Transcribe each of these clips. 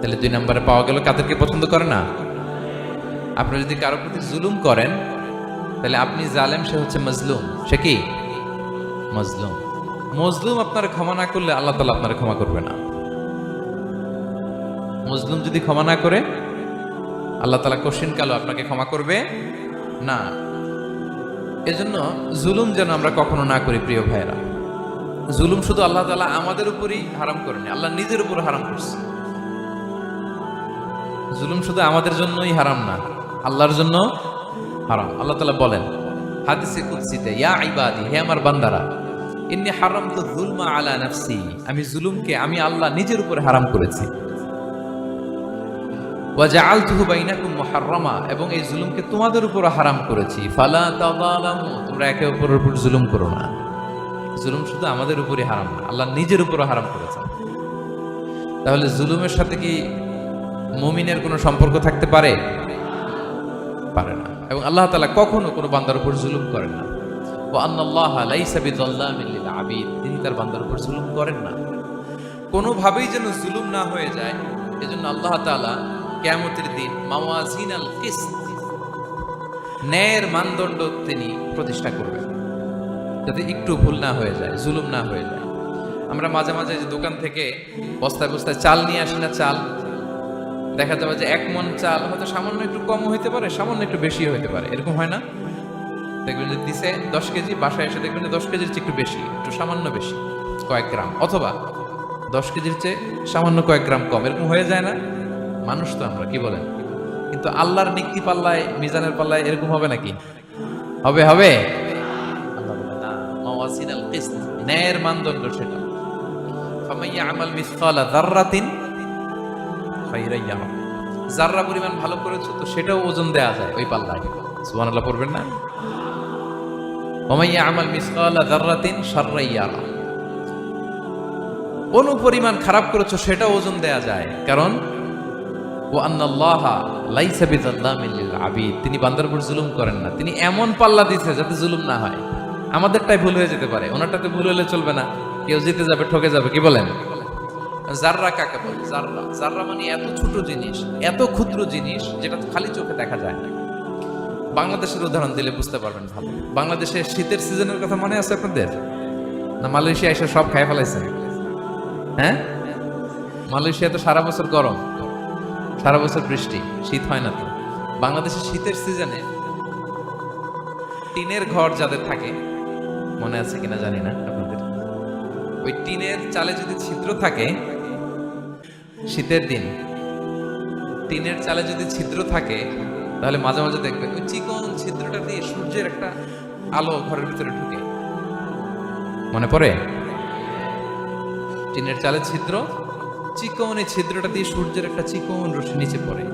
তাহলে দুই নম্বরে পাওয়া গেল কাদেরকে পছন্দ করে না? আপনি যদি কারও প্রতি জুলুম করেন, তাহলে আপনি জালেম, সে হচ্ছে মজলুম। সে কি? মজলুম। মজলুম আপনার ক্ষমা না করলে আল্লাহ তালা আপনার ক্ষমা করবে না। মজলুম যদি ক্ষমা না করে, আল্লাহ তালা কশিন কালো আপনাকে ক্ষমা করবে না। এজন্য জুলুম যেন আমরা কখনো না করি, প্রিয় ভাইরা জুলুম শুধু আল্লাহ তালা আমাদের উপরই হারাম করেনি, আল্লাহ নিজের উপর হারাম করছে। জুলুম শুধু আমাদের জন্যই হারাম না, আল্লাহর জন্য হারাম। আল্লাহ তালা বলেন, হাদিসে কুদসিতে, ইয়া ইবাদি, হে আমার বান্দারা, ইন্নি হারাম তো জুলমা আলা নাফসি, আমি জুলুমকে আমি আল্লাহ নিজের উপরে হারাম করেছি। ওয়াজআলতুহু বাইনাকুম মুহাররামা, এবং এই জুলুমকে তোমাদের উপর হারাম করেছি। ফালা তাযালামু, তোমরা একে অপরের উপর জুলুম করো না। জুলুম শুধু আমাদের উপরই হারাম না, আল্লাহ নিজের উপরও হারাম করেছেন। তাহলে জুলুমের সাথে কি মুমিনের কোনো সম্পর্ক থাকতে পারে? পারে না। এবং আল্লাহ তালা কখনো কোনো বান্দার উপর জুলুম করেন না। ও আন্নাল্লাহ লাইসা বিযাল্লামিন লিল আবিদ তিনি তার বান্দার উপর জুলুম করেন না। কোনোভাবেই যেন জুলুম না হয়ে যায়, এজন্য আল্লাহ তাআলা কিয়ামতের দিন মাওয়াজিন আল কিসত, ন্যায়ের মানদণ্ড তিনি প্রতিষ্ঠা করবেন। যাতে একটু ভুল না হয়ে যায়, জুলুম না হয়ে যায়। আমরা মাঝে মাঝে যে দোকান থেকে বস্তায় বস্তায় চাল নিয়ে আসি না চাল? দেখা যাবে যে এক মন চাল হয়তো সামান্য একটু কম হইতে পারে, সামান্য একটু বেশি হইতে পারে। এরকম হয় না? দেখবেন যে দিছে দশ কেজি, বাসায় এসে দেখবেন যে দশ কেজির চেয়ে একটু বেশি, একটু সামান্য বেশি, কয়েক গ্রাম। অথবা দশ কেজির চেয়ে সামান্য কয়েক গ্রাম কম, এরকম হয়ে যায় না? মানুষ তো আমরা, কি বলেন? কিন্তু আল্লাহর নিক্তি পাল্লায়, মিজানের পাল্লায় এরকম হবে নাকি? হবে হবে। ন্যায়ের মানদণ্ড সেটা। আমাল মিসকালা যাররাতিন খাইরাই ইয়ারা যাররা পরিমাণ ভালো করেছ, তো সেটাও ওজন দেয়া যায় ওই পাল্লায়। সুবহানাল্লাহ, পড়বেন না? ওমাইয়া আমাল মিসকালা যাররাতিন শাররাই ইয়ারা অনু পরিমাণ খারাপ করেছ, সেটাও ওজন দেয়া যায়। কারণ ও আন্নাল্লাহ লাইসা বিযাল্লামিন লিল আবিদ তিনি বান্দার উপর জুলুম করেন না। তিনি এমন পাল্লা দিছে যাতে জুলুম না হয়। আমাদেরটাই ভুল হয়ে যেতে পারে। ওনারটাতে ভুল হলে চলবে না। কেউ জিতে যাবে, ঠকে যাবে, কি বলেন? জাররা কাকে বলে? জাররা জাররা মানে এত ছোট জিনিস, এত ক্ষুদ্র জিনিস যেটা খালি চোখে দেখা যায় না। বাংলাদেশের উদাহরণ দিলে বুঝতে পারবেন ভালো। বাংলাদেশের শীতের সিজনের কথা মনে আছে আপনাদের? না, মালয়েশিয়া এসে সব খাই ফেলাইছে? হ্যাঁ? মালয়েশিয়া তো সারা বছর গরম। সারা বছর বৃষ্টি। শীত হয় না তো। বাংলাদেশের শীতের সিজনে টিনের ঘর যাদের থাকে, মনে আছে কিনা জানি না আপনাদের? ওই টিনের চালে যদি ছিদ্র থাকে শীতের দিন। টিনের চালে যদি ছিদ্র থাকে, তাহলে মাঝে মাঝে দেখবেন ওই চিকন ছিদ্রটা দিয়ে সূর্যের একটা আলো ঘরের ভিতরে ঢুকে। মনে পড়ে? টিনের চালের ছিদ্র, চিকন এই ছিদ্রটা দিয়ে সূর্যের একটা চিকন রশ্মি নিচে পড়ে।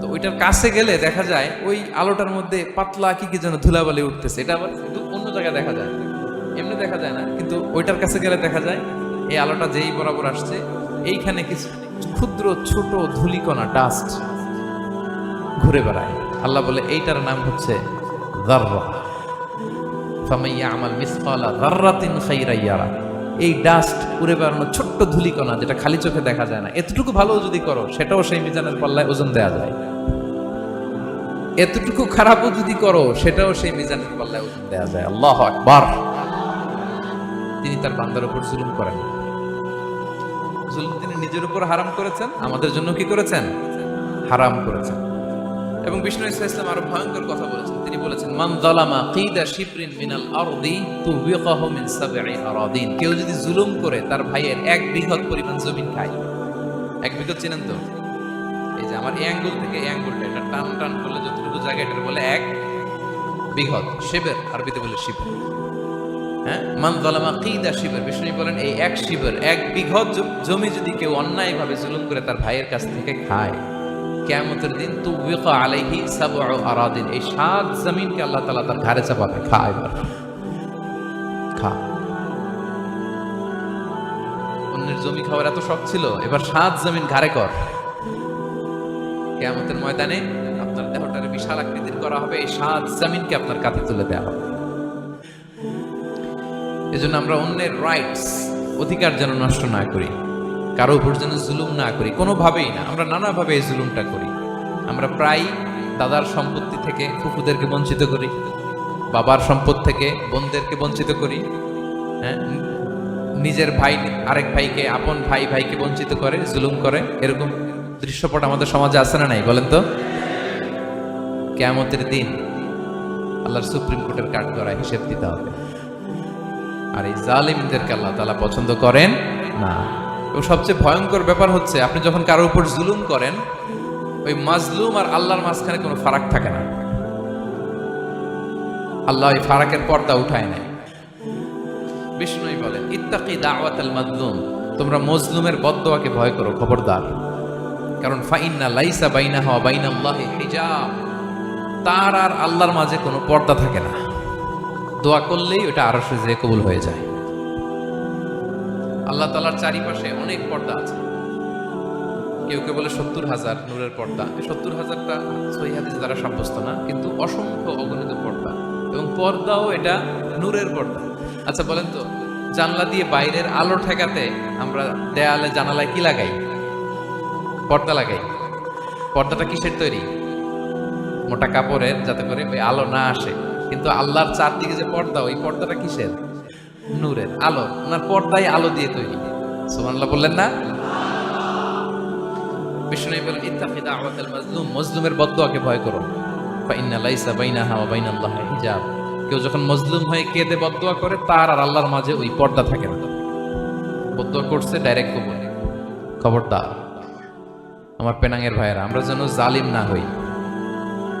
তো ওইটার কাছে গেলে দেখা যায় ওই আলোটার মধ্যে পাতলা কি কি যেন ধুলাবালি উঠতেছে। এটা আবার কিন্তু অন্য জায়গায় দেখা যায়। এমনি দেখা যায় না, কিন্তু ওইটার কাছে গেলে দেখা যায় এই আলোটা যেই বরাবর আসছে, এইখানে কিছু ক্ষুদ্র ছোট ধুলিকণা ডাস্ট ঘুরে বেড়ায়। আল্লাহ বলে, এইটার নাম হচ্ছে এই ডাস্ট উড়ে বেড়ানো ছোট্ট ধুলিকণা যেটা খালি চোখে দেখা যায় না। এতটুকু ভালো যদি করো, সেটাও সেই মিজানের পাল্লায় ওজন দেয়া যায়। এতটুকু খারাপও যদি করো, সেটাও সেই মিজানের পাল্লায় ওজন দেয়া যায়। আল্লাহ আকবার। তিনি তার বান্দার উপর জুলুম করেন। জুলুম তিনি নিজের উপর হারাম করেছেন, আমাদের জন্য কি করেছেন? হারাম করেছেন। এবং বিষ্ণু ইসা ইসলাম আরও ভয়ঙ্কর কথা বলেছেন। তিনি বলেছেন, মান যালামা কিদা শিবরিন মিনাল আরদি তুবিকাহু মিন সাবঈ আরাদিন। কেউ যদি জুলুম করে, তার ভাইয়ের এক বিঘত পরিমাণ জমি খায়। এক বিঘত চিনেন তো? এই যে আমার এই অ্যাঙ্গুল থেকে এই অ্যাঙ্গুলটা, এটা টান টান করলে যতটুকু জায়গা, এটার বলে এক বিঘত শিবের, আরবিতে বলে শিব। হ্যাঁ? মান যালামা কিদা শিবর? বিষ্ণু বলেন, এই এক শিবর, এক বিঘত জমি যদি কেউ অন্যায়ভাবে জুলুম করে তার ভাইয়ের কাছ থেকে খায়, কিয়ামতের দিন তুবিকা আলাইহি আরাদিন, এই সাত জমিনকে আল্লাহ তার ঘাড়ে চাপাবে খা এবার। খা। অন্যের জমি খাওয়ার এত শখ ছিল, এবার সাত জমিন ঘাড়ে কর। কেয়ামতের ময়দানে আপনার দেহটারে বিশাল আকৃতির করা হবে, এই সাত জমিনকে আপনার কাঁধে তুলে দেওয়া হবে। এজন্য আমরা অন্যের রাইটস অধিকার যেন নষ্ট না করি, কারও উপর যেন জুলুম না করি, কোনোভাবেই না, আমরা নানাভাবে এই জুলুমটা করি। আমরা প্রায় দাদার সম্পত্তি থেকে ফুফুদেরকে বঞ্চিত করি, বাবার সম্পদ থেকে বোনদেরকে বঞ্চিত করি হ্যাঁ? নিজের ভাই, আরেক ভাইকে, আপন ভাই, ভাইকে বঞ্চিত করে, জুলুম করে, এরকম দৃশ্যপট আমাদের সমাজে আছে না নাই, বলেন তো? কেয়ামতের দিন আল্লাহর সুপ্রিম কোর্টের কাঠ করা হিসেব দিতে হবে। আর এই জালিমদেরকে আল্লাহ তালা পছন্দ করেন না। এবং সবচেয়ে ভয়ঙ্কর ব্যাপার হচ্ছে, আপনি যখন কারোর উপর জুলুম করেন, ওই মাজলুম আর আল্লাহর মাঝখানে কোনো ফারাক থাকে না। আল্লাহ ওই ফারাকের পর্দা উঠায় নেয়। বিষ্ণুই বলেন, ইত্তাকি দাওয়াত আল মাজলুম, তোমরা মজলুমের বদদোয়াকে ভয় করো, খবরদার। কারণ ফাইন্না লাইসা বাইনা হওয়া বাইনা আল্লাহ হিজাব। তার আর আল্লাহর মাঝে কোনো পর্দা থাকে না। দোয়া করলেই ওটা আরও যে কবুল হয়ে যায়। আল্লাহ তালার চারিপাশে অনেক পর্দা আছে। কেউ কেউ বলে সত্তর হাজার নূরের পর্দা। সত্তর হাজারটা সহি হাদিস দ্বারা সাব্যস্ত না, কিন্তু অসংখ্য অগণিত পর্দা। এবং পর্দাও এটা নূরের পর্দা। আচ্ছা বলেন তো, জানলা দিয়ে বাইরের আলো ঠেকাতে আমরা দেয়ালে জানালায় কি লাগাই? পর্দা লাগাই। পর্দাটা কিসের তৈরি? মোটা কাপড়ের, যাতে করে আলো না আসে। কিন্তু আল্লাহর চারদিকে যে পর্দা, ওই পর্দাটা কিসের? নূরের আলো। ওনার পর্দাই আলো দিয়ে তৈরি। সুবহানাল্লাহ বললেন না? মাজলুম। হয়ে করে, তার আর আল্লাহর মাঝে ওই পর্দা থাকে না। করছে ডাইরেক্ট আমার পেনাঙ্গের ভাইয়েরা, আমরা যেন জালিম না হই।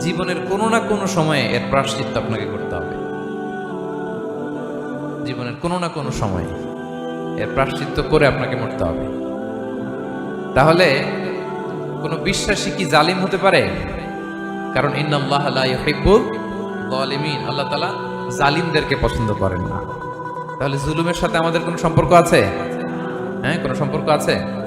জীবনের কোনো না কোনো সময়ে এর প্রাশ্চিত্য আপনাকে করতে হবে। জীবনের কোনো না কোনো সময়ে এর প্রাশ্চিত্য করে আপনাকে মরতে হবে। তাহলে কোনো বিশ্বাসী কি জালিম হতে পারে? কারণ ইন্নাল্লাহ লা ইউহিব্বুল যালিমিন। আল্লাহ তালা জালিমদেরকে পছন্দ করেন না। তাহলে জুলুমের সাথে আমাদের কোনো সম্পর্ক আছে? হ্যাঁ কোনো সম্পর্ক আছে?